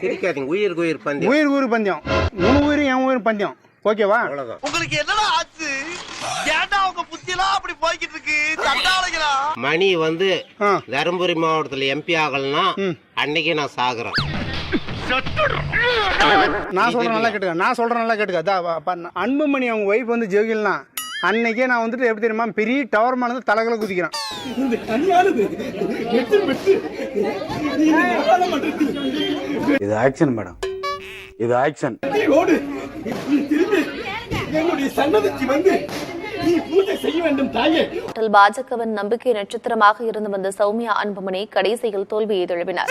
சிரிக்காதீங்க. உயிருக்கு உயிர் பந்தயம். உயிர் ஊர் பந்தயம். உன் உயிர் என் உயிர் பந்தயம். ஓகேவா அவ்வளவுதான். உங்களுக்கு என்னடா ஆச்சு? ஏன்டா உங்க புத்தியெல்லாம் அப்படி போய்கிட்டு இருக்கு? மணி வந்து ஆ. தருமபுரி மாவட்டத்துல எம்பி ஆகலன்னா அன்னைக்கு நான் சாகுறேன். நான் சொல்றேன் நல்லா கேட்டுக்க. நான் சொல்றேன் நல்லா கேட்டுக்க. அதான் அப்ப- அன்புமணி அவங்க ஒய்ஃப் வந்து ஜெயில்னா அன்னைக்கே நான் வந்துட்டு எப்படி தெரியுமா பெரிய டவர் மேல தலகல குதிக்கிறேன். இது ஆக்ஷன் மேடம் இது ஆக்ஷன் பாஜகவின் நம்பிக்கை நட்சத்திரமாக இருந்து வந்த சௌமியா அன்புமணி கடைசியில் தோல்வியை தழுவினார்.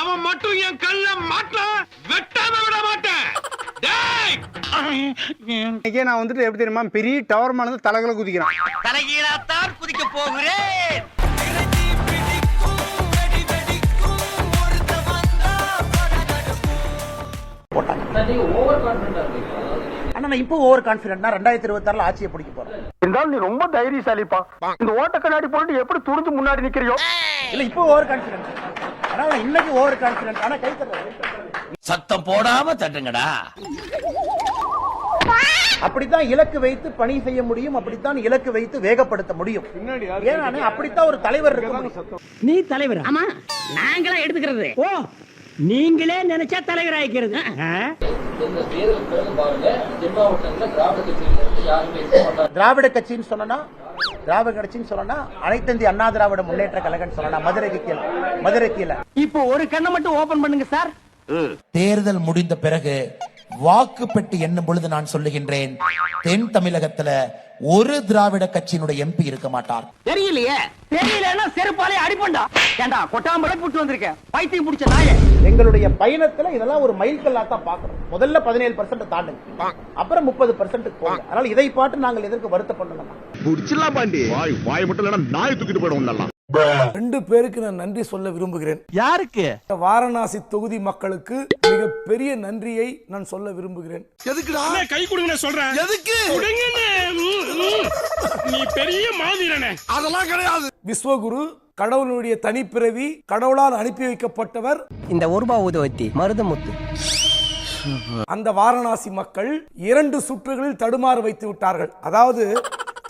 அவன் மட்டும் என் கல்ல மாட்டான் அன்னைக்கே நான் வந்துட்டு எப்படி தெரியுமா பெரிய டவர் மேல தலகல குதிக்கிறேன். தலைகீழாத்தான் குதிக்க போகிறேன். ஆனா நான் இப்போ ஓவர் கான்பிடன்ட் ரெண்டாயிரத்தி இருபத்தி ஆறுல ஆட்சியை பிடிக்க போறேன். இருந்தாலும் நீ ரொம்ப தைரியசாலிப்பா. இந்த ஓட்ட கண்ணாடி போட்டு எப்படி துணிஞ்சு முன்னாடி நிக்கிறியோ? இல்ல இப்போ ஓவர் கான்பிடன்ட் ஆனா நான் இன்னைக்கு ஓவர் கான்பிடன்ட் ஆனா கை சத்தம் போடாம தட்டுங்கடா. அப்படித்தான் இலக்கு வைத்து பணி செய்ய முடியும் அப்படித்தான் இலக்கு வைத்து வேகப்படுத்த முடியும். ஏன்னா அப்படித்தான் ஒரு தலைவர் இருக்க நீ தலைவர்? ஆமா நாங்களா எடுத்துக்கிறது. ஓ நீங்களே நினைச்சா தலைவர் ஆயிக்கிறது. திராவிட கட்சின்னு சொன்னா திராவிட கட்சின்னு சொன்னா அனைத்து இந்திய அண்ணா திராவிட முன்னேற்ற கழகம்னு சொன்னா மதுரைக்கு கீழே மதுரை கீழே. இப்போ ஒரு கண்ணை மட்டும் ஓபன் பண்ணுங்க சார் தேர்தல் முடிந்த பிறகு வாக்கு பெட்டி எண்ணும் பொழுது நான் சொல்லுகின்றேன் தென் தமிழகத்துல ஒரு திராவிட கட்சியினுடைய எம்பி இருக்க மாட்டார். தெரியலையே? தெரியலன்னா செருப்பாலே அடிப்பண்டா. ஏண்டா கொட்டாம்பளை புட்டு வந்திருக்கேன். பைத்தியம் பிடிச்ச நாயே. எங்களுடைய பயணத்துல இதெல்லாம் ஒரு மைல்கல்லா தான் பாக்குறோம் முதல்ல பதினேழு பர்சன்ட் தாண்டுங்க. அப்புறம் முப்பது பர்சன்ட் போங்க. அதனால இதை பாட்டு நாங்கள் எதற்கு வருத்தப்படணும்? புடிச்சிடலாம் பாண்டி. வாய் வாய் மட்டும் இல்லைன்னா நாய் தூக்கிட்டு போயிடும் ரெண்டு பேருக்கு நான் நன்றி சொல்ல விரும்புகிறேன். யாருக்கு? வாரணாசி தொகுதி மக்களுக்கு மிக பெரிய நன்றியை நான் சொல்ல விரும்புகிறேன். எதுக்குடா? கை கொடுங்க சொல்றேன் எதுக்கு? நீ பெரிய மாவீரனே அதெல்லாம் கிடையாது. விஸ்வகுரு கடவுளுடைய தனிப்பிறவி கடவுளால் அனுப்பி வைக்கப்பட்டவர். இந்த ஒரு ரூபாய் ஊதுவத்தி மருதமுத்து அந்த வாரணாசி மக்கள் இரண்டு சுற்றுகளில் தடுமாற வைத்து விட்டார்கள். அதாவது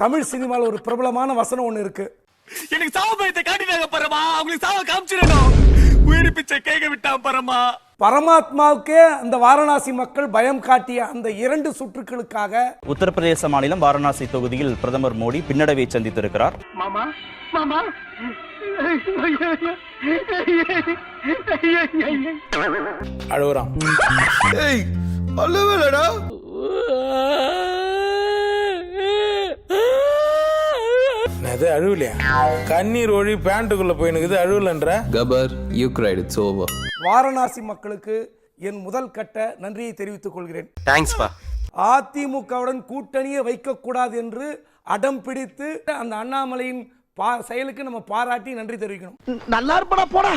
தமிழ் சினிமாவில் ஒரு பிரபலமான வசனம் ஒண்ணு இருக்கு. எனக்கு சாவு பயத்தை காட்டினாங்க பரமா. அவங்களுக்கு சாவ காமிச்சிடணும். உயிர் பிச்சை கேட்க விட்டான் பரமா. பரமாத்மாவுக்கே அந்த வாரணாசி மக்கள் பயம் காட்டிய அந்த இரண்டு சுற்றுகளுக்காக உத்தரப்பிரதேச மாநிலம் வாரணாசி தொகுதியில் பிரதமர் மோடி பின்னடைவை சந்தித்திருக்கிறார். மாமா மாமா. அழுகுறான் ஏய் அல்லவேலடா அது அழுவலையா கண்ணீர் ஒழி பேண்ட்டுக்குள்ள போயினுக்குது அழுவலன்ற கபர் you cried it's over Varanasi மக்களுக்கு என் முதல் கட்ட நன்றியை தெரிவித்துக் கொள்கிறேன். தேங்க்ஸ்பா அதிமுகவுடன் கூட்டணியை வைக்கக்கூடாது என்று அடம் பிடித்து அந்த அண்ணாமலையின் பா- செயலுக்கு நம்ம பாராட்டி நன்றி தெரிவிக்கணும். நல்லா இருப்படா போடா.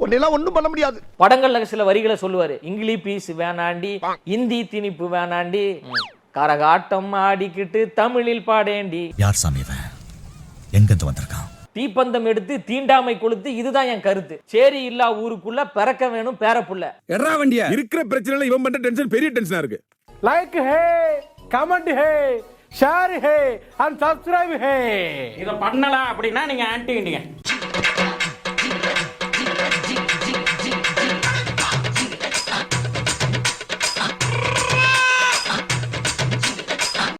உன்னெல்லாம் ஒண்ணும் பண்ண முடியாது. படங்கள்ல சில வரிகளை சொல்லுவாரு. இங்கிலீஷ் பீஸ் வேணாண்டி இந்தி திணிப்பு வேணாண்டி. கரகாட்டம் ஆடிக்கிட்டு தமிழில் பாடேண்டி. யார் சாமி எங்கிருந்து வந்திருக்கான்? தீப்பந்தம் எடுத்து தீண்டாமை கொளுத்து இதுதான் என் கருத்து. சேரி இல்லா ஊருக்குள்ள பிறக்க வேணும் பேரப்புள்ள எறா வண்டியா. இருக்கிற பிரச்சனை இவன் பண்ற டென்ஷன் பெரிய டென்ஷனா இருக்கு. Like hey comment hey share hey and subscribe hey. இத பண்ணல அப்படின்னா நீங்க ஆன்டி